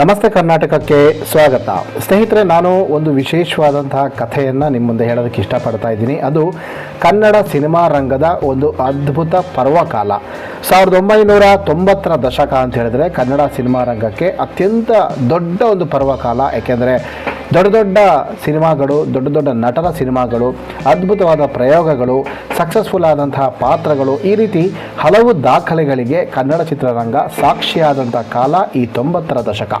ನಮಸ್ತೆ ಕರ್ನಾಟಕಕ್ಕೆ ಸ್ವಾಗತ. ಸ್ನೇಹಿತರೆ ನಾನು ಒಂದು ವಿಶೇಷವಾದಂತಹ ಕಥೆಯನ್ನು ನಿಮ್ಮ ಮುಂದೆ ಹೇಳೋದಕ್ಕೆ ಇಷ್ಟಪಡ್ತಾ ಇದ್ದೀನಿ. ಅದು ಕನ್ನಡ ಸಿನಿಮಾ ರಂಗದ ಒಂದು ಅದ್ಭುತ ಪರ್ವಕಾಲ. ಸಾವಿರದ ಒಂಬೈನೂರ ತೊಂಬತ್ತರ ದಶಕ ಅಂತ ಹೇಳಿದ್ರೆ ಕನ್ನಡ ಸಿನಿಮಾ ರಂಗಕ್ಕೆ ಅತ್ಯಂತ ದೊಡ್ಡ ಒಂದು ಪರ್ವಕಾಲ. ಯಾಕೆಂದರೆ ದೊಡ್ಡ ದೊಡ್ಡ ಸಿನಿಮಾಗಳು, ದೊಡ್ಡ ದೊಡ್ಡ ನಟರ ಸಿನಿಮಾಗಳು, ಅದ್ಭುತವಾದ ಪ್ರಯೋಗಗಳು ಸಕ್ಸಸ್ಫುಲ್ ಆದಂತಹ ಪಾತ್ರಗಳು ಈ ರೀತಿ ಹಲವು ದಾಖಲೆಗಳಿಗೆ ಕನ್ನಡ ಚಿತ್ರರಂಗ ಸಾಕ್ಷಿಯಾದಂಥ ಕಾಲ ಈ ತೊಂಬತ್ತರ ದಶಕ.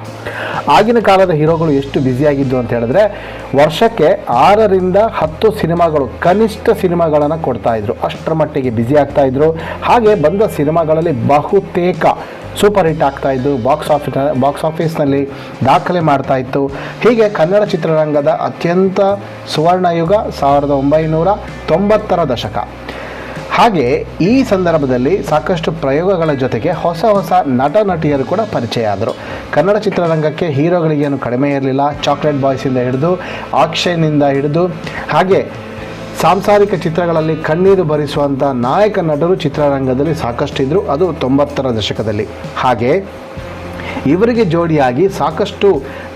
ಆಗಿನ ಕಾಲದ ಹೀರೋಗಳು ಎಷ್ಟು ಬ್ಯುಸಿಯಾಗಿದ್ದು ಅಂತ ಹೇಳಿದ್ರೆ ವರ್ಷಕ್ಕೆ ಆರರಿಂದ ಹತ್ತು ಸಿನಿಮಾಗಳು, ಕನಿಷ್ಠ ಸಿನಿಮಾಗಳನ್ನು ಕೊಡ್ತಾ ಇದ್ರು. ಅಷ್ಟರ ಮಟ್ಟಿಗೆ ಬ್ಯುಸಿ ಆಗ್ತಾ ಇದ್ರು. ಹಾಗೆ ಬಂದ ಸಿನಿಮಾಗಳಲ್ಲಿ ಬಹುತೇಕ ಸೂಪರ್ ಹಿಟ್ ಆಗ್ತಾ ಇದ್ದು ಬಾಕ್ಸ್ ಆಫೀಸ್ ಬಾಕ್ಸ್ ಆಫೀಸ್ನಲ್ಲಿ ದಾಖಲೆ ಮಾಡ್ತಾ ಇತ್ತು. ಹೀಗೆ ಕನ್ನಡ ಚಿತ್ರರಂಗದ ಅತ್ಯಂತ ಸುವರ್ಣಯುಗ ಸಾವಿರದ ಒಂಬೈನೂರ ತೊಂಬತ್ತರ ದಶಕ. ಹಾಗೆ ಈ ಸಂದರ್ಭದಲ್ಲಿ ಸಾಕಷ್ಟು ಪ್ರಯೋಗಗಳ ಜೊತೆಗೆ ಹೊಸ ಹೊಸ ನಟ ನಟಿಯರು ಕೂಡ ಪರಿಚಯ ಆದರು. ಕನ್ನಡ ಚಿತ್ರರಂಗಕ್ಕೆ ಹೀರೋಗಳಿಗೇನು ಕಡಿಮೆ ಇರಲಿಲ್ಲ. ಚಾಕ್ಲೇಟ್ ಬಾಯ್ಸಿಂದ ಹಿಡಿದು ಆಕ್ಷನ್ನಿಂದ ಹಿಡಿದು, ಹಾಗೆ ಸಾಂಸಾರಿಕ ಚಿತ್ರಗಳಲ್ಲಿ ಕಣ್ಣೀರು ಭರಿಸುವಂಥ ನಾಯಕ ನಟರು ಚಿತ್ರರಂಗದಲ್ಲಿ ಸಾಕಷ್ಟು ಇದ್ದರು ಅದು ತೊಂಬತ್ತರ ದಶಕದಲ್ಲಿ. ಹಾಗೆ ಇವರಿಗೆ ಜೋಡಿಯಾಗಿ ಸಾಕಷ್ಟು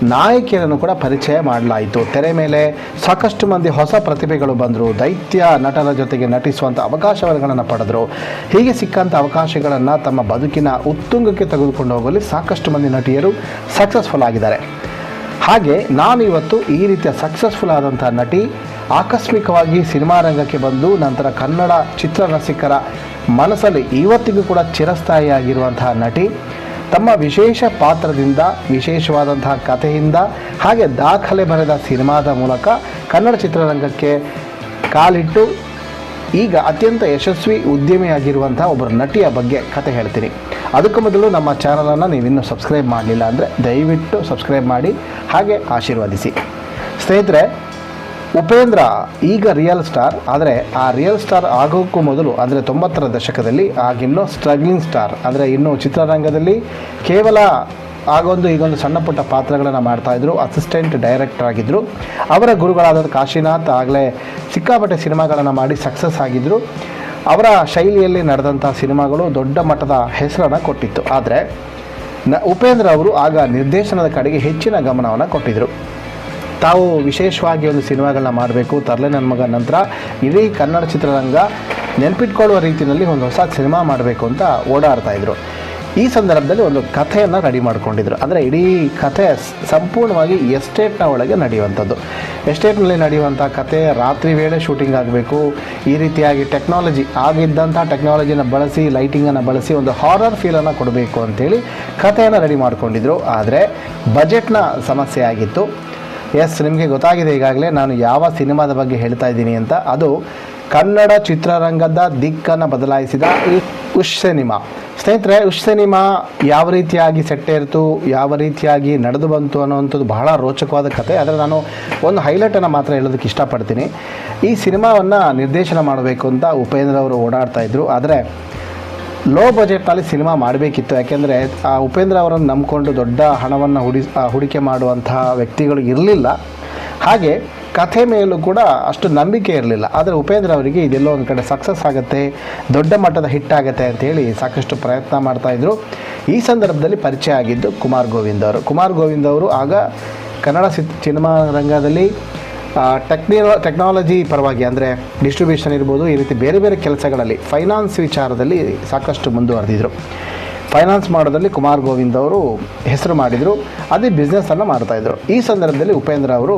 ನಾಯಕಿಯರನ್ನು ಕೂಡ ಪರಿಚಯ ಮಾಡಲಾಯಿತು. ತೆರೆ ಮೇಲೆ ಸಾಕಷ್ಟು ಮಂದಿ ಹೊಸ ಪ್ರತಿಭೆಗಳು ಬಂದರು, ದೈತ್ಯ ನಟರ ಜೊತೆಗೆ ನಟಿಸುವಂಥ ಅವಕಾಶಗಳನ್ನು ಪಡೆದರು. ಹೀಗೆ ಸಿಕ್ಕಂಥ ಅವಕಾಶಗಳನ್ನು ತಮ್ಮ ಬದುಕಿನ ಉತ್ತುಂಗಕ್ಕೆ ತೆಗೆದುಕೊಂಡು ಹೋಗಲು ಸಾಕಷ್ಟು ಮಂದಿ ನಟಿಯರು ಸಕ್ಸಸ್ಫುಲ್ ಆಗಿದ್ದಾರೆ. ಹಾಗೆ ನಾನು ಇವತ್ತು ಈ ರೀತಿಯ ಸಕ್ಸಸ್ಫುಲ್ ಆದಂಥ ನಟಿ ಆಕಸ್ಮಿಕವಾಗಿ ಸಿನಿಮಾ ರಂಗಕ್ಕೆ ಬಂದು ನಂತರ ಕನ್ನಡ ಚಿತ್ರರಸಿಕರ ಮನಸ್ಸಲ್ಲಿ ಇವತ್ತಿಗೂ ಕೂಡ ಚಿರಸ್ಥಾಯಿಯಾಗಿರುವಂತಹ ನಟಿ, ತಮ್ಮ ವಿಶೇಷ ಪಾತ್ರದಿಂದ, ವಿಶೇಷವಾದಂತಹ ಕಥೆಯಿಂದ ಹಾಗೆ ದಾಖಲೆ ಬರೆದ ಸಿನಿಮಾದ ಮೂಲಕ ಕನ್ನಡ ಚಿತ್ರರಂಗಕ್ಕೆ ಕಾಲಿಟ್ಟು ಈಗ ಅತ್ಯಂತ ಯಶಸ್ವಿ ಉದ್ಯಮಿಯಾಗಿರುವಂತಹ ಒಬ್ಬರ ನಟಿಯ ಬಗ್ಗೆ ಕತೆ ಹೇಳ್ತೀನಿ. ಅದಕ್ಕೂ ಮೊದಲು ನಮ್ಮ ಚಾನಲನ್ನು ನೀವಿನ್ನೂ ಸಬ್ಸ್ಕ್ರೈಬ್ ಮಾಡಲಿಲ್ಲ ಅಂದರೆ ದಯವಿಟ್ಟು ಸಬ್ಸ್ಕ್ರೈಬ್ ಮಾಡಿ ಹಾಗೆ ಆಶೀರ್ವದಿಸಿ. ಸ್ನೇಹಿತರೆ, ಉಪೇಂದ್ರ ಈಗ ರಿಯಲ್ ಸ್ಟಾರ್ ಆದರೆ ಆ ರಿಯಲ್ ಸ್ಟಾರ್ ಆಗೋಕ್ಕೂ ಮೊದಲು, ಅಂದರೆ ತೊಂಬತ್ತರ ದಶಕದಲ್ಲಿ ಆಗಿನ್ನೂ ಸ್ಟ್ರಗ್ಲಿಂಗ್ ಸ್ಟಾರ್ ಅಂದರೆ ಇನ್ನೂ ಚಿತ್ರರಂಗದಲ್ಲಿ ಕೇವಲ ಆಗೊಂದು ಈಗೊಂದು ಸಣ್ಣ ಪುಟ್ಟ ಪಾತ್ರಗಳನ್ನು ಮಾಡ್ತಾಯಿದ್ರು ಅಸಿಸ್ಟೆಂಟ್ ಡೈರೆಕ್ಟರ್ ಆಗಿದ್ದರು ಅವರ ಗುರುಗಳಾದ ಕಾಶಿನಾಥ್ ಆಗಲೇ ಸಿಕ್ಕಾಪಟ್ಟೆ ಸಿನಿಮಾಗಳನ್ನು ಮಾಡಿ ಸಕ್ಸಸ್ ಆಗಿದ್ದರು ಅವರ ಶೈಲಿಯಲ್ಲಿ ನಡೆದಂಥ ಸಿನಿಮಾಗಳು ದೊಡ್ಡ ಮಟ್ಟದ ಹೆಸರನ್ನು ಕೊಟ್ಟಿತ್ತು. ಆದರೆ, ನ, ಉಪೇಂದ್ರ ಅವರು ಆಗ ನಿರ್ದೇಶನದ ಕಡೆಗೆ ಹೆಚ್ಚಿನ ಗಮನವನ್ನು ಕೊಟ್ಟಿದ್ದರು ತಾವು ವಿಶೇಷವಾಗಿ ಒಂದು ಸಿನಿಮಾಗಳನ್ನ ಮಾಡಬೇಕು, ತರಲೆ ನನ್ನ ಮಗ ನಂತರ ಇಡೀ ಕನ್ನಡ ಚಿತ್ರರಂಗ ನೆನಪಿಟ್ಕೊಳ್ಳುವ ರೀತಿಯಲ್ಲಿ ಒಂದು ಹೊಸ ಸಿನಿಮಾ ಮಾಡಬೇಕು ಅಂತ ಓಡಾಡ್ತಾ ಇದ್ರು. ಈ ಸಂದರ್ಭದಲ್ಲಿ ಒಂದು ಕಥೆಯನ್ನು ರೆಡಿ ಮಾಡಿಕೊಂಡಿದ್ರು. ಅಂದರೆ ಇಡೀ ಕಥೆ ಸಂಪೂರ್ಣವಾಗಿ ಎಸ್ಟೇಟ್ನ ಒಳಗೆ ನಡೆಯುವಂಥದ್ದು. ಎಸ್ಟೇಟ್ನಲ್ಲಿ ನಡೆಯುವಂಥ ಕಥೆ ರಾತ್ರಿ ವೇಳೆ ಶೂಟಿಂಗ್ ಆಗಬೇಕು. ಈ ರೀತಿಯಾಗಿ ಟೆಕ್ನಾಲಜಿ ಆಗಿದ್ದಂಥ ಟೆಕ್ನಾಲಜಿನ ಬಳಸಿ ಲೈಟಿಂಗನ್ನು ಬಳಸಿ ಒಂದು ಹಾರರ್ ಫೀಲನ್ನು ಕೊಡಬೇಕು ಅಂತೇಳಿ ಕಥೆಯನ್ನು ರೆಡಿ ಮಾಡಿಕೊಂಡಿದ್ರು. ಆದರೆ ಬಜೆಟ್ನ ಸಮಸ್ಯೆ ಆಗಿತ್ತು. ಎಸ್ ನಿಮಗೆ ಗೊತ್ತಾಗಿದೆ ಈಗಾಗಲೇ ನಾನು ಯಾವ ಸಿನಿಮಾದ ಬಗ್ಗೆ ಹೇಳ್ತಾ ಇದ್ದೀನಿ ಅಂತ. ಅದು ಕನ್ನಡ ಚಿತ್ರರಂಗದ ದಿಕ್ಕನ್ನು ಬದಲಾಯಿಸಿದ ಉಶ್ ಸಿನಿಮಾ. ಸ್ನೇಹಿತರೆ, ಉಷ್ ಸಿನಿಮಾ ಯಾವ ರೀತಿಯಾಗಿ ಸೆಟ್ಟೇರಿತು ಯಾವ ರೀತಿಯಾಗಿ ನಡೆದು ಬಂತು ಅನ್ನೋವಂಥದ್ದು ಬಹಳ ರೋಚಕವಾದ ಕತೆ. ಆದರೆ ನಾನು ಒಂದು ಹೈಲೈಟನ್ನು ಮಾತ್ರ ಹೇಳೋದಕ್ಕೆ ಇಷ್ಟಪಡ್ತೀನಿ. ಈ ಸಿನಿಮಾವನ್ನು ನಿರ್ದೇಶನ ಮಾಡಬೇಕು ಅಂತ ಉಪೇಂದ್ರ ಅವರು ಓಡಾಡ್ತಾ ಇದ್ರು. ಆದರೆ ಲೋ ಬಜೆಟ್ನಲ್ಲಿ ಸಿನಿಮಾ ಮಾಡಬೇಕಿತ್ತು. ಯಾಕೆಂದರೆ, ಆ ಉಪೇಂದ್ರ ಅವರನ್ನು ನಂಬಿಕೊಂಡು ದೊಡ್ಡ ಹಣವನ್ನು ಹುಡಿ ಹೂಡಿಕೆ ಮಾಡುವಂತಹ ವ್ಯಕ್ತಿಗಳು ಇರಲಿಲ್ಲ. ಹಾಗೆ ಕಥೆ ಮೇಲೂ ಕೂಡ ಅಷ್ಟು ನಂಬಿಕೆ ಇರಲಿಲ್ಲ. ಆದರೆ ಉಪೇಂದ್ರ ಅವರಿಗೆ ಇದೆಲ್ಲೋ ಒಂದು ಕಡೆ ಸಕ್ಸಸ್ ಆಗುತ್ತೆ, ದೊಡ್ಡ ಮಟ್ಟದ ಹಿಟ್ ಆಗುತ್ತೆ ಅಂತೇಳಿ ಸಾಕಷ್ಟು ಪ್ರಯತ್ನ ಮಾಡ್ತಾಯಿದ್ರು ಈ ಸಂದರ್ಭದಲ್ಲಿ ಪರಿಚಯ ಆಗಿದ್ದು ಕುಮಾರ್ ಗೋವಿಂದ್ ಅವರು. ಕುಮಾರ್ ಗೋವಿಂದ್ ಅವರು ಆಗ ಕನ್ನಡ ಸಿನಿಮಾ ರಂಗದಲ್ಲಿ ಟೆಕ್ನಿಲೋ ಟೆಕ್ನಾಲಜಿ ಪರವಾಗಿ ಅಂದರೆ ಡಿಸ್ಟ್ರಿಬ್ಯೂಷನ್ ಇರ್ಬೋದು, ಈ ರೀತಿ ಬೇರೆ ಬೇರೆ ಕೆಲಸಗಳಲ್ಲಿ ಫೈನಾನ್ಸ್ ವಿಚಾರದಲ್ಲಿ ಸಾಕಷ್ಟು ಮುಂದುವರೆದಿದ್ರು. ಫೈನಾನ್ಸ್ ಮಾಡೋದ್ರಲ್ಲಿ ಕುಮಾರ್ ಗೋವಿಂದ್ ಅವರು ಹೆಸರು ಮಾಡಿದರು, ಅದೇ ಬಿಸ್ನೆಸ್ಸನ್ನು ಮಾಡ್ತಾಯಿದ್ರು ಈ ಸಂದರ್ಭದಲ್ಲಿ ಉಪೇಂದ್ರ ಅವರು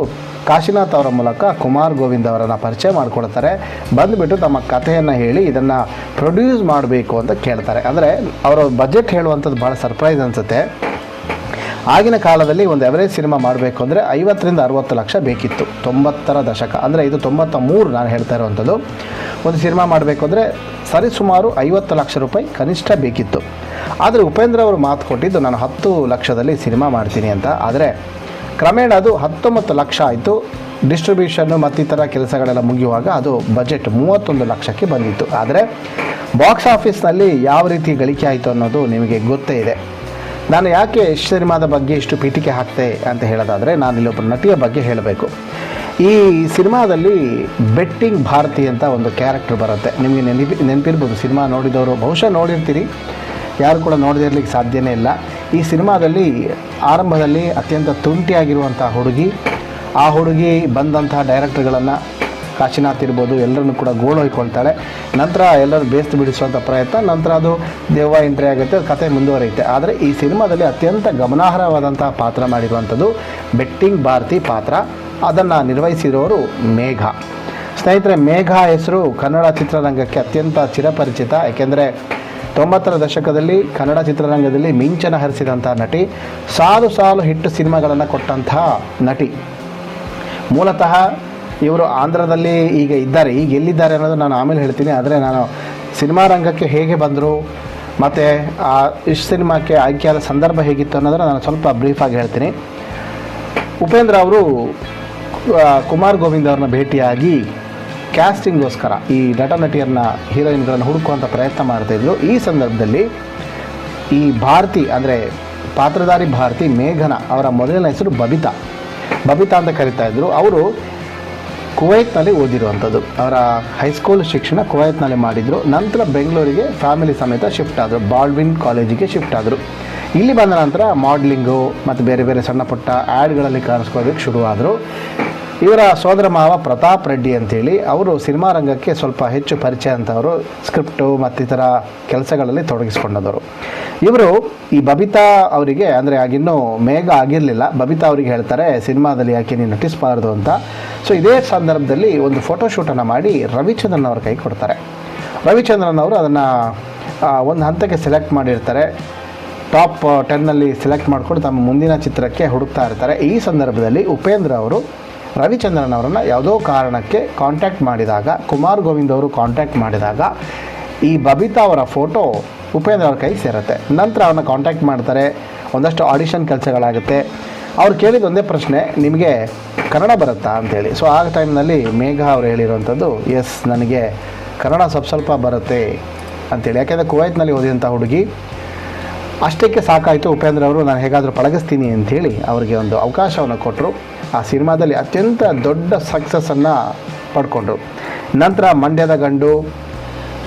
ಕಾಶಿನಾಥ್ ಅವರ ಮೂಲಕ ಕುಮಾರ್ ಗೋವಿಂದ್ ಅವರನ್ನು ಪರಿಚಯ ಮಾಡಿಕೊಡ್ತಾರೆ. ಬಂದುಬಿಟ್ಟು ತಮ್ಮ ಕಥೆಯನ್ನು ಹೇಳಿ ಇದನ್ನು ಪ್ರೊಡ್ಯೂಸ್ ಮಾಡಬೇಕು ಅಂತ ಕೇಳ್ತಾರೆ. ಅಂದರೆ ಅವರ ಬಜೆಟ್ ಹೇಳುವಂಥದ್ದು ಭಾಳ ಸರ್ಪ್ರೈಸ್ ಅನಿಸುತ್ತೆ. ಆಗಿನ ಕಾಲದಲ್ಲಿ ಒಂದು ಎವರೇಜ್ ಸಿನಿಮಾ ಮಾಡಬೇಕು ಅಂದರೆ ಐವತ್ತರಿಂದ ಅರುವತ್ತು ಲಕ್ಷ ಬೇಕಿತ್ತು. ತೊಂಬತ್ತರ ದಶಕ. ಅಂದರೆ ಇದು ತೊಂಬತ್ತ ಮೂರು ನಾನು ಹೇಳ್ತಾ ಇರುವಂಥದ್ದು. ಒಂದು ಸಿನಿಮಾ ಮಾಡಬೇಕು ಅಂದರೆ ಸರಿಸುಮಾರು ಐವತ್ತು ಲಕ್ಷ ರೂಪಾಯಿ ಕನಿಷ್ಠ ಬೇಕಿತ್ತು. ಆದರೆ ಉಪೇಂದ್ರ ಅವರು ಮಾತು ಕೊಟ್ಟಿದ್ದು, ನಾನು ಹತ್ತು ಲಕ್ಷದಲ್ಲಿ ಸಿನಿಮಾ ಮಾಡ್ತೀನಿ ಅಂತ. ಆದರೆ ಕ್ರಮೇಣ ಅದು ಹತ್ತೊಂಬತ್ತು ಲಕ್ಷ ಆಯಿತು. ಡಿಸ್ಟ್ರಿಬ್ಯೂಷನ್ನು ಮತ್ತಿತರ ಕೆಲಸಗಳೆಲ್ಲ ಮುಗಿಯುವಾಗ ಅದು ಬಜೆಟ್ ಮೂವತ್ತೊಂದು ಲಕ್ಷಕ್ಕೆ ಬಂದಿತ್ತು. ಆದರೆ ಬಾಕ್ಸ್ ಆಫೀಸ್ನಲ್ಲಿ ಯಾವ ರೀತಿ ಗಳಿಕೆ ಆಯಿತು ಅನ್ನೋದು ನಿಮಗೆ ಗೊತ್ತೇ ಇದೆ. ನಾನು ಯಾಕೆ ಸಿನಿಮಾದ ಬಗ್ಗೆ ಇಷ್ಟು ಪೀಠಿಕೆ ಹಾಕ್ತೆ ಅಂತ ಹೇಳೋದಾದರೆ ನಾನು ಇಲ್ಲೊಬ್ಬ ನಟಿಯ ಬಗ್ಗೆ ಹೇಳಬೇಕು. ಈ ಸಿನಿಮಾದಲ್ಲಿ ಬೆಟ್ಟಿಂಗ್ ಭಾರತಿ ಅಂತ ಒಂದು ಕ್ಯಾರೆಕ್ಟರ್ ಬರುತ್ತೆ. ನಿಮಗೆ ನೆನಪಿ, ನೆನಪಿರ್ಬೋದು, ಸಿನಿಮಾ ನೋಡಿದವರು ಬಹುಶಃ ನೋಡಿರ್ತೀರಿ. ಯಾರು ಕೂಡ ನೋಡದೇ ಇರಲಿಕ್ಕೆ ಸಾಧ್ಯನೇ ಇಲ್ಲ. ಈ ಸಿನಿಮಾದಲ್ಲಿ ಆರಂಭದಲ್ಲಿ ಅತ್ಯಂತ ತುಂಟಿಯಾಗಿರುವಂಥ ಹುಡುಗಿ, ಆ ಹುಡುಗಿ ಬಂದಂತಹ ಡೈರೆಕ್ಟರ್ಗಳನ್ನು ಕಾಶಿನಾಥ್ ಇರ್ಬೋದು, ಎಲ್ಲರನ್ನು ಕೂಡ ಗೋಳು ಹೊಯ್ಕೊಳ್ತಾಳೆ. ನಂತರ ಎಲ್ಲರೂ ಬೇಸ್ತು ಬಿಡಿಸುವಂಥ ಪ್ರಯತ್ನ, ನಂತರ ಅದು ದೇವ ಎಂಟ್ರಿ ಆಗುತ್ತೆ ಕತೆ ಮುಂದುವರಿಯುತ್ತೆ. ಆದರೆ ಈ ಸಿನಿಮಾದಲ್ಲಿ ಅತ್ಯಂತ ಗಮನಾರ್ಹವಾದಂತಹ ಪಾತ್ರ ಮಾಡಿರುವಂಥದ್ದು ಬೆಟ್ಟಿಂಗ್ ಭಾರತಿ ಪಾತ್ರ. ಅದನ್ನು ನಿರ್ವಹಿಸಿರೋರು ಮೇಘ. ಸ್ನೇಹಿತರೆ, ಮೇಘ ಹೆಸರು ಕನ್ನಡ ಚಿತ್ರರಂಗಕ್ಕೆ ಅತ್ಯಂತ ಚಿರಪರಿಚಿತ. ಏಕೆಂದರೆ ತೊಂಬತ್ತರ ದಶಕದಲ್ಲಿ ಕನ್ನಡ ಚಿತ್ರರಂಗದಲ್ಲಿ ಮಿಂಚನ ಹರಿಸಿದಂಥ ನಟಿ, ಸಾಲು ಸಾಲು ಹಿಟ್ಟು ಸಿನಿಮಾಗಳನ್ನು ಕೊಟ್ಟಂತಹ ನಟಿ. ಮೂಲತಃ ಇವರು ಆಂಧ್ರದಲ್ಲಿ ಈಗ ಇದ್ದಾರೆ. ಈಗ ಎಲ್ಲಿದ್ದಾರೆ ಅನ್ನೋದು ನಾನು ಆಮೇಲೆ ಹೇಳ್ತೀನಿ. ಆದರೆ ನಾನು ಸಿನಿಮಾ ರಂಗಕ್ಕೆ ಹೇಗೆ ಬಂದರು, ಮತ್ತು ಆ ಇಷ್ಟು ಸಿನಿಮಾಕ್ಕೆ ಆಯ್ಕೆಯಾದ ಸಂದರ್ಭ ಹೇಗಿತ್ತು ಅನ್ನೋದನ್ನು ನಾನು ಸ್ವಲ್ಪ ಬ್ರೀಫಾಗಿ ಹೇಳ್ತೀನಿ. ಉಪೇಂದ್ರ ಅವರು ಕುಮಾರ್ ಗೋವಿಂದ್ ಅವ್ರನ್ನ ಭೇಟಿಯಾಗಿ ಕ್ಯಾಸ್ಟಿಂಗ್ಗೋಸ್ಕರ ಈ ನಟ ನಟಿಯರನ್ನ, ಹೀರೋಯಿನ್ಗಳನ್ನು ಹುಡುಕುವಂಥ ಪ್ರಯತ್ನ ಮಾಡ್ತಾಯಿದ್ರು ಈ ಸಂದರ್ಭದಲ್ಲಿ ಈ ಭಾರತಿ, ಅಂದರೆ ಪಾತ್ರಧಾರಿ ಭಾರತಿ ಮೇಘನ ಅವರ ಮೊದಲನೇ ಹೆಸರು ಬಬಿತಾ. ಬಬಿತಾ ಅಂತ ಕರಿತಾ ಇದ್ರು. ಅವರು ಕುವೈತ್ನಲ್ಲಿ ಓದಿರುವಂಥದ್ದು. ಅವರ ಹೈಸ್ಕೂಲ್ ಶಿಕ್ಷಣ ಕುವೈತ್ನಲ್ಲಿ ಮಾಡಿದರು. ನಂತರ ಬೆಂಗಳೂರಿಗೆ ಫ್ಯಾಮಿಲಿ ಸಮೇತ ಶಿಫ್ಟ್ ಆದರು. ಬಾಲ್ವಿನ್ ಕಾಲೇಜಿಗೆ ಶಿಫ್ಟ್ ಆದರು. ಇಲ್ಲಿ ಬಂದ ನಂತರ ಮಾಡ್ಲಿಂಗು ಮತ್ತು ಬೇರೆ ಬೇರೆ ಸಣ್ಣ ಪುಟ್ಟ ಆ್ಯಡ್ಗಳಲ್ಲಿ ಕಾಣಿಸ್ಕೊಳ್ಳೋದಕ್ಕೆ ಶುರುವಾದರು. ಇವರ ಸೋದರ ಮಾವ ಪ್ರತಾಪ್ ರೆಡ್ಡಿ ಅಂತೇಳಿ, ಅವರು ಸಿನಿಮಾ ರಂಗಕ್ಕೆ ಸ್ವಲ್ಪ ಹೆಚ್ಚು ಪರಿಚಯ ಅಂತವರು, ಸ್ಕ್ರಿಪ್ಟು ಮತ್ತಿತರ ಕೆಲಸಗಳಲ್ಲಿ ತೊಡಗಿಸ್ಕೊಂಡವರು. ಇವರು ಈ ಬಬಿತಾ ಅವರಿಗೆ, ಅಂದರೆ ಆಗಿನ್ನೂ ಮೇಘ ಆಗಿರಲಿಲ್ಲ, ಬಬಿತಾ ಅವರಿಗೆ ಹೇಳ್ತಾರೆ, ಸಿನಿಮಾದಲ್ಲಿ ಯಾಕೆ ನೀನು ನಟಿಸಬಾರ್ದು ಅಂತ. ಸೊ ಇದೇ ಸಂದರ್ಭದಲ್ಲಿ ಒಂದು ಫೋಟೋಶೂಟನ್ನು ಮಾಡಿ ರವಿಚಂದ್ರನ್ ಅವ್ರ ಕೈ ಕೊಡ್ತಾರೆ. ರವಿಚಂದ್ರನ್ ಅವರು ಅದನ್ನು ಒಂದು ಹಂತಕ್ಕೆ ಸೆಲೆಕ್ಟ್ ಮಾಡಿರ್ತಾರೆ. ಟಾಪ್ ಟೆನ್ನಲ್ಲಿ ಸೆಲೆಕ್ಟ್ ಮಾಡಿಕೊಂಡು ತಮ್ಮ ಮುಂದಿನ ಚಿತ್ರಕ್ಕೆ ಹುಡುಕ್ತಾ ಇರ್ತಾರೆ. ಈ ಸಂದರ್ಭದಲ್ಲಿ ಉಪೇಂದ್ರ ಅವರು ರವಿಚಂದ್ರನ್ ಅವರನ್ನು ಯಾವುದೋ ಕಾರಣಕ್ಕೆ ಕಾಂಟ್ಯಾಕ್ಟ್ ಮಾಡಿದಾಗ, ಕುಮಾರ್ ಗೋವಿಂದ್ ಅವರು ಕಾಂಟ್ಯಾಕ್ಟ್ ಮಾಡಿದಾಗ, ಈ ಬಬಿತಾ ಅವರ ಫೋಟೋ ಉಪೇಂದ್ರ ಅವ್ರ ಕೈ ಸೇರುತ್ತೆ. ನಂತರ ಅವ್ರನ್ನ ಕಾಂಟ್ಯಾಕ್ಟ್ ಮಾಡ್ತಾರೆ, ಒಂದಷ್ಟು ಆಡಿಷನ್ ಕೆಲಸಗಳಾಗುತ್ತೆ. ಅವ್ರು ಕೇಳಿದ ಒಂದೇ ಪ್ರಶ್ನೆ, ನಿಮಗೆ ಕನ್ನಡ ಬರುತ್ತಾ? ಅಂತೇಳಿ. ಸೊ ಆ ಟೈಮ್ನಲ್ಲಿ ಮೇಘ ಅವರು ಹೇಳಿರುವಂಥದ್ದು ಎಸ್ ನನಗೆ ಕನ್ನಡ ಸ್ವಲ್ಪ ಸ್ವಲ್ಪ ಬರುತ್ತೆ ಅಂತೇಳಿ. ಯಾಕೆಂದರೆ ಕುವೈತ್ನಲ್ಲಿ ಓದಿದಂಥ ಹುಡುಗಿ ಅಷ್ಟಕ್ಕೆ ಸಾಕಾಯಿತು ಉಪೇಂದ್ರ ಅವರು, ನಾನು ಹೇಗಾದರೂ ಪಳಗಿಸ್ತೀನಿ ಅಂಥೇಳಿ ಅವರಿಗೆ ಒಂದು ಅವಕಾಶವನ್ನು ಕೊಟ್ಟರು ಆ ಸಿನಿಮಾದಲ್ಲಿ ಅತ್ಯಂತ ದೊಡ್ಡ ಸಕ್ಸಸ್ಸನ್ನು ಪಡ್ಕೊಂಡ್ರು. ನಂತರ ಮಂಡ್ಯದ ಗಂಡು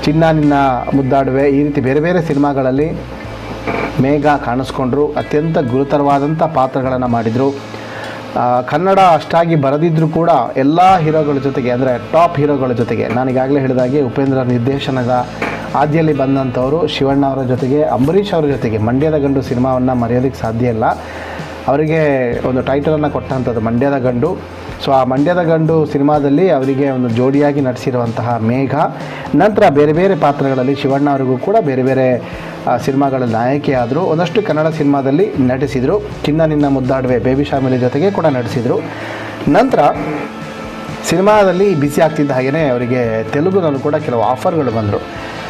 ಚಿನ್ನ ನಿನ್ನ ಮುದ್ದಾಡುವೆ, ಈ ರೀತಿ ಬೇರೆ ಬೇರೆ ಸಿನಿಮಾಗಳಲ್ಲಿ ಮೇಘ ಕಾಣಿಸ್ಕೊಂಡ್ರು, ಅತ್ಯಂತ ಗುರುತರವಾದಂಥ ಪಾತ್ರಗಳನ್ನು ಮಾಡಿದರು. ಕನ್ನಡ ಅಷ್ಟಾಗಿ ಬರದಿದ್ದರೂ ಕೂಡ ಎಲ್ಲ ಹೀರೋಗಳ ಜೊತೆಗೆ, ಅಂದರೆ ಟಾಪ್ ಹೀರೋಗಳ ಜೊತೆಗೆ ನಾನು ಈಗಾಗಲೇ ಹೇಳಿದಾಗೆ ಉಪೇಂದ್ರ ನಿರ್ದೇಶನದ ಆದಿಯಲ್ಲಿ ಬಂದಂಥವರು ಶಿವಣ್ಣ ಅವರ ಜೊತೆಗೆ, ಅಂಬರೀಷ್ ಅವರ ಜೊತೆಗೆ. ಮಂಡ್ಯದ ಗಂಡು ಸಿನಿಮಾವನ್ನು ಮರೆಯೋದಕ್ಕೆ ಸಾಧ್ಯ ಇಲ್ಲ. ಅವರಿಗೆ ಒಂದು ಟೈಟಲನ್ನು ಕೊಟ್ಟಂಥದ್ದು ಮಂಡ್ಯದ ಗಂಡು. ಸೊ ಆ ಮಂಡ್ಯದ ಗಂಡು ಸಿನಿಮಾದಲ್ಲಿ ಅವರಿಗೆ ಒಂದು ಜೋಡಿಯಾಗಿ ನಟಿಸಿರುವಂತಹ ಮೇಘ. ನಂತರ ಬೇರೆ ಬೇರೆ ಪಾತ್ರಗಳಲ್ಲಿ ಶಿವಣ್ಣ ಅವರಿಗೂ ಕೂಡ ಬೇರೆ ಬೇರೆ ಸಿನಿಮಾಗಳ ನಾಯಕಿಯಾದರು ಒಂದಷ್ಟು ಕನ್ನಡ ಸಿನಿಮಾದಲ್ಲಿ ನಟಿಸಿದರು. ಚಿನ್ನ ನಿನ್ನ ಮುದ್ದಾಡುವೆ, ಬೇಬಿ ಶಾಮಿಲಿ ಜೊತೆಗೆ ಕೂಡ ನಟಿಸಿದರು. ನಂತರ ಸಿನಿಮಾದಲ್ಲಿ ಬಿಸಿ ಆಗ್ತಿದ್ದ ಹಾಗೆಯೇ ಅವರಿಗೆ ತೆಲುಗುನಲ್ಲೂ ಕೂಡ ಕೆಲವು ಆಫರ್ಗಳು ಬಂದರು.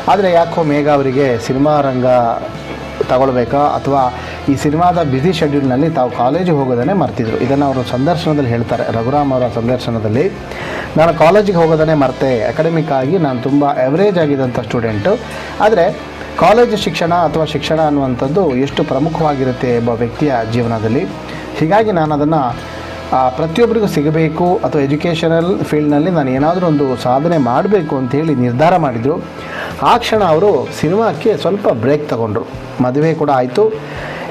ಆದರೆ ಯಾಕೋ ಮೇಘ ಅವರಿಗೆ ಸಿನಿಮಾ ರಂಗ ತಗೊಳ್ಬೇಕಾ? ಅಥವಾ ಈ ಸಿನಿಮಾದ ಬ್ಯುಸಿ ಶೆಡ್ಯೂಲ್ನಲ್ಲಿ ತಾವು ಕಾಲೇಜಿಗೆ ಹೋಗೋದನ್ನೇ ಮರ್ತಿದ್ರು. ಇದನ್ನು ಅವರು ಸಂದರ್ಶನದಲ್ಲಿ ಹೇಳ್ತಾರೆ. ರಘುರಾಮ್ ಅವರ ಸಂದರ್ಶನದಲ್ಲಿ. ನಾನು ಕಾಲೇಜಿಗೆ ಹೋಗೋದನ್ನೇ ಮರ್ತೆ. ಅಕಾಡೆಮಿಕ್ ಆಗಿ ನಾನು ತುಂಬ ಎವರೇಜ್ ಆಗಿದ್ದಂಥ ಸ್ಟೂಡೆಂಟು ಆದರೆ ಕಾಲೇಜ್ ಶಿಕ್ಷಣ ಅಥವಾ ಶಿಕ್ಷಣ ಅನ್ನುವಂಥದ್ದು ಎಷ್ಟು ಪ್ರಮುಖವಾಗಿರುತ್ತೆ ಒಬ್ಬ ವ್ಯಕ್ತಿಯ ಜೀವನದಲ್ಲಿ. ಹೀಗಾಗಿ ನಾನು ಅದನ್ನು ಪ್ರತಿಯೊಬ್ಬರಿಗೂ ಸಿಗಬೇಕು ಅಥವಾ ಎಜುಕೇಷನಲ್ ಫೀಲ್ಡ್ನಲ್ಲಿ ನಾನು ಏನಾದರೂ ಒಂದು ಸಾಧನೆ ಮಾಡಬೇಕು ಅಂತೇಳಿ ನಿರ್ಧಾರ ಮಾಡಿದರು. ಆ ಕ್ಷಣ ಅವರು ಸಿನಿಮಾಕ್ಕೆ ಸ್ವಲ್ಪ ಬ್ರೇಕ್ ತಗೊಂಡ್ರು. ಮದುವೆ ಕೂಡ ಆಯಿತು.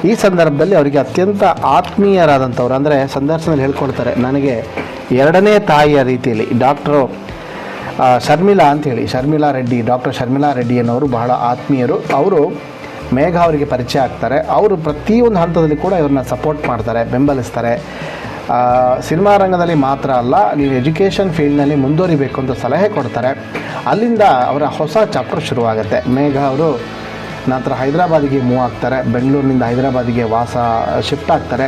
ಈ ಸಂದರ್ಭದಲ್ಲಿ ಅವರಿಗೆ ಅತ್ಯಂತ ಆತ್ಮೀಯರಾದಂಥವ್ರು ಅಂದರೆ ಸಂದರ್ಶನದಲ್ಲಿ ಹೇಳ್ಕೊಳ್ತಾರೆ ನನಗೆ ಎರಡನೇ ತಾಯಿಯ ರೀತಿಯಲ್ಲಿ ಡಾಕ್ಟ್ರು ಶರ್ಮಿಲಾ ಅಂಥೇಳಿ ಶರ್ಮಿಲಾ ರೆಡ್ಡಿ, ಡಾಕ್ಟರ್ ಶರ್ಮಿಲಾ ರೆಡ್ಡಿ ಅನ್ನೋರು ಬಹಳ ಆತ್ಮೀಯರು. ಅವರು ಮೇಘ ಅವರಿಗೆ ಪರಿಚಯ ಆಗ್ತಾರೆ. ಅವರು ಪ್ರತಿಯೊಂದು ಹಂತದಲ್ಲಿ ಕೂಡ ಇವ್ರನ್ನ ಸಪೋರ್ಟ್ ಮಾಡ್ತಾರೆ, ಬೆಂಬಲಿಸ್ತಾರೆ. ಸಿನಿಮಾ ರಂಗದಲ್ಲಿ ಮಾತ್ರ ಅಲ್ಲ, ನೀವು ಎಜುಕೇಷನ್ ಫೀಲ್ಡ್ನಲ್ಲಿ ಮುಂದುವರಿಬೇಕು ಅಂತ ಸಲಹೆ ಕೊಡ್ತಾರೆ. ಅಲ್ಲಿಂದ ಅವರ ಹೊಸ ಚಾಪ್ಟರ್ ಶುರುವಾಗುತ್ತೆ. ಮೇಘ ಅವರು ನಂತರ ಹೈದರಾಬಾದಿಗೆ ಮೂವ್ ಆಗ್ತಾರೆ. ಬೆಂಗಳೂರಿನಿಂದ ಹೈದರಾಬಾದಿಗೆ ವಾಸ ಶಿಫ್ಟ್ ಆಗ್ತಾರೆ.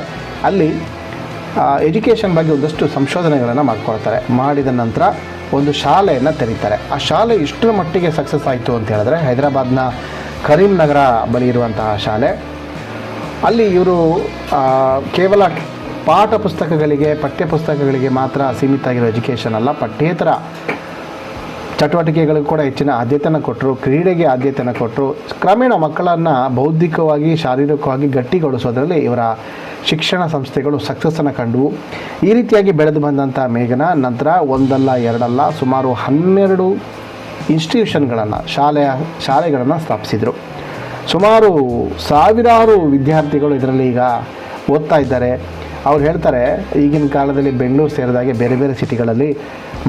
ಅಲ್ಲಿ ಎಜುಕೇಷನ್ ಬಗ್ಗೆ ಒಂದಷ್ಟು ಸಂಶೋಧನೆಗಳನ್ನು ಮಾಡ್ಕೊಳ್ತಾರೆ. ಮಾಡಿದ ನಂತರ ಒಂದು ಶಾಲೆಯನ್ನು ತೆರೀತಾರೆ. ಆ ಶಾಲೆ ಇಷ್ಟರ ಮಟ್ಟಿಗೆ ಸಕ್ಸಸ್ ಆಯಿತು ಅಂತ ಹೇಳಿದ್ರೆ ಹೈದರಾಬಾದ್ನ ಕರೀಂನಗರ ಬಳಿ ಇರುವಂತಹ ಶಾಲೆ. ಅಲ್ಲಿ ಇವರು ಕೇವಲ ಪಾಠ ಪುಸ್ತಕಗಳಿಗೆ, ಪಠ್ಯ ಪುಸ್ತಕಗಳಿಗೆ ಮಾತ್ರ ಸೀಮಿತ ಆಗಿರೋ ಎಜುಕೇಷನ್ ಅಲ್ಲ, ಪಠ್ಯೇತರ ಚಟುವಟಿಕೆಗಳಿಗೂ ಕೂಡ ಹೆಚ್ಚಿನ ಆದ್ಯತೆಯನ್ನು ಕೊಟ್ಟರು ಕ್ರೀಡೆಗೆ ಆದ್ಯತೆಯನ್ನು ಕೊಟ್ಟರು ಕ್ರಮೇಣ ಮಕ್ಕಳನ್ನು ಬೌದ್ಧಿಕವಾಗಿ, ಶಾರೀರಿಕವಾಗಿ ಗಟ್ಟಿಗೊಳಿಸೋದರಲ್ಲಿ ಇವರ ಶಿಕ್ಷಣ ಸಂಸ್ಥೆಗಳು ಸಕ್ಸಸ್ಸನ್ನು ಕಂಡವು ಈ ರೀತಿಯಾಗಿ ಬೆಳೆದು ಬಂದಂಥ ಮೇಘನ ನಂತರ ಒಂದಲ್ಲ, ಎರಡಲ್ಲ, ಸುಮಾರು ಹನ್ನೆರಡು ಇನ್ಸ್ಟಿಟ್ಯೂಷನ್ಗಳನ್ನು ಶಾಲೆಯ ಶಾಲೆಗಳನ್ನು ಸ್ಥಾಪಿಸಿದರು. ಸುಮಾರು ಸಾವಿರಾರು ವಿದ್ಯಾರ್ಥಿಗಳು ಇದರಲ್ಲಿ ಈಗ ಓದ್ತಾ ಇದ್ದಾರೆ. ಅವ್ರು ಹೇಳ್ತಾರೆ, ಈಗಿನ ಕಾಲದಲ್ಲಿ ಬೆಂಗಳೂರು ಸೇರಿದಾಗೆ ಬೇರೆ ಬೇರೆ ಸಿಟಿಗಳಲ್ಲಿ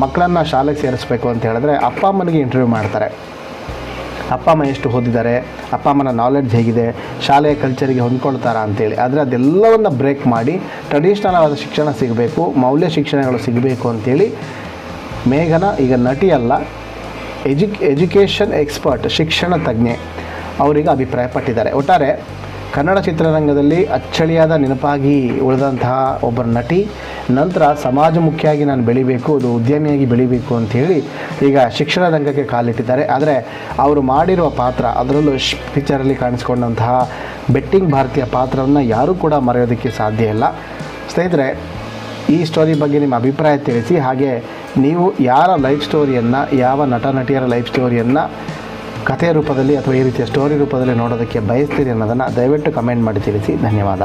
ಮಕ್ಕಳನ್ನು ಶಾಲೆಗೆ ಸೇರಿಸ್ಬೇಕು ಅಂತ ಹೇಳಿದ್ರೆ ಅಪ್ಪ ಅಮ್ಮನಿಗೆ ಇಂಟರ್ವ್ಯೂ ಮಾಡ್ತಾರೆ. ಅಪ್ಪ ಅಮ್ಮ ಎಷ್ಟು ಓದಿದ್ದಾರೆ, ಅಪ್ಪ ಅಮ್ಮನ ನಾಲೆಡ್ಜ್ ಹೇಗಿದೆ, ಶಾಲೆಯ ಕಲ್ಚರಿಗೆ ಹೊಂದ್ಕೊಳ್ತಾರಾ ಅಂತೇಳಿ. ಆದರೆ ಅದೆಲ್ಲವನ್ನು ಬ್ರೇಕ್ ಮಾಡಿ ಟ್ರೆಡಿಷ್ನಲ್ ಆದ ಶಿಕ್ಷಣ ಸಿಗಬೇಕು, ಮೌಲ್ಯ ಶಿಕ್ಷಣಗಳು ಸಿಗಬೇಕು ಅಂತೇಳಿ ಮೇಘನ ಈಗ ನಟಿ ಅಲ್ಲ ಎಜುಕ್ ಎಜುಕೇಷನ್ ಎಕ್ಸ್ಪರ್ಟ್ ಶಿಕ್ಷಣ ತಜ್ಞೆ, ಅವರಿಗೆ ಅಭಿಪ್ರಾಯಪಟ್ಟಿದ್ದಾರೆ ಒಟ್ಟಾರೆ ಕನ್ನಡ ಚಿತ್ರರಂಗದಲ್ಲಿ ಅಚ್ಚಳಿಯಾದ ನೆನಪಾಗಿ ಉಳಿದಂತಹ ಒಬ್ಬರ ನಟಿ. ನಂತರ ಸಮಾಜಮುಖಿಯಾಗಿ ನಾನು ಬೆಳಿಬೇಕು, ಅದು ಉದ್ಯಮಿಯಾಗಿ ಬೆಳಿಬೇಕು ಅಂಥೇಳಿ ಈಗ ಶಿಕ್ಷಣ ರಂಗಕ್ಕೆ ಕಾಲಿಟ್ಟಿದ್ದಾರೆ. ಆದರೆ ಅವರು ಮಾಡಿರುವ ಪಾತ್ರ, ಅದರಲ್ಲೂ ಪಿಕ್ಚರಲ್ಲಿ ಕಾಣಿಸ್ಕೊಂಡಂತಹ ಬೆಟ್ಟಿಂಗ್ ಭಾರತೀಯ ಪಾತ್ರವನ್ನು ಯಾರೂ ಕೂಡ ಮರೆಯೋದಕ್ಕೆ ಸಾಧ್ಯ ಇಲ್ಲ. ಸ್ನೇಹಿತರೆ, ಈ ಸ್ಟೋರಿ ಬಗ್ಗೆ ನಿಮ್ಮ ಅಭಿಪ್ರಾಯ ತಿಳಿಸಿ. ಹಾಗೆ ನೀವು ಯಾರ ಲೈಫ್ ಸ್ಟೋರಿಯನ್ನು ಯಾವ ನಟ ನಟಿಯರ ಲೈಫ್ ಸ್ಟೋರಿಯನ್ನು ಕಥೆ ರೂಪದಲ್ಲಿ ಅಥವಾ ಈ ರೀತಿಯ ಸ್ಟೋರಿ ರೂಪದಲ್ಲಿ ನೋಡೋದಕ್ಕೆ ಬಯಸ್ತೀರಿ ಅನ್ನೋದನ್ನು ದಯವಿಟ್ಟು ಕಮೆಂಟ್ ಮಾಡಿ ತಿಳಿಸಿ. ಧನ್ಯವಾದ.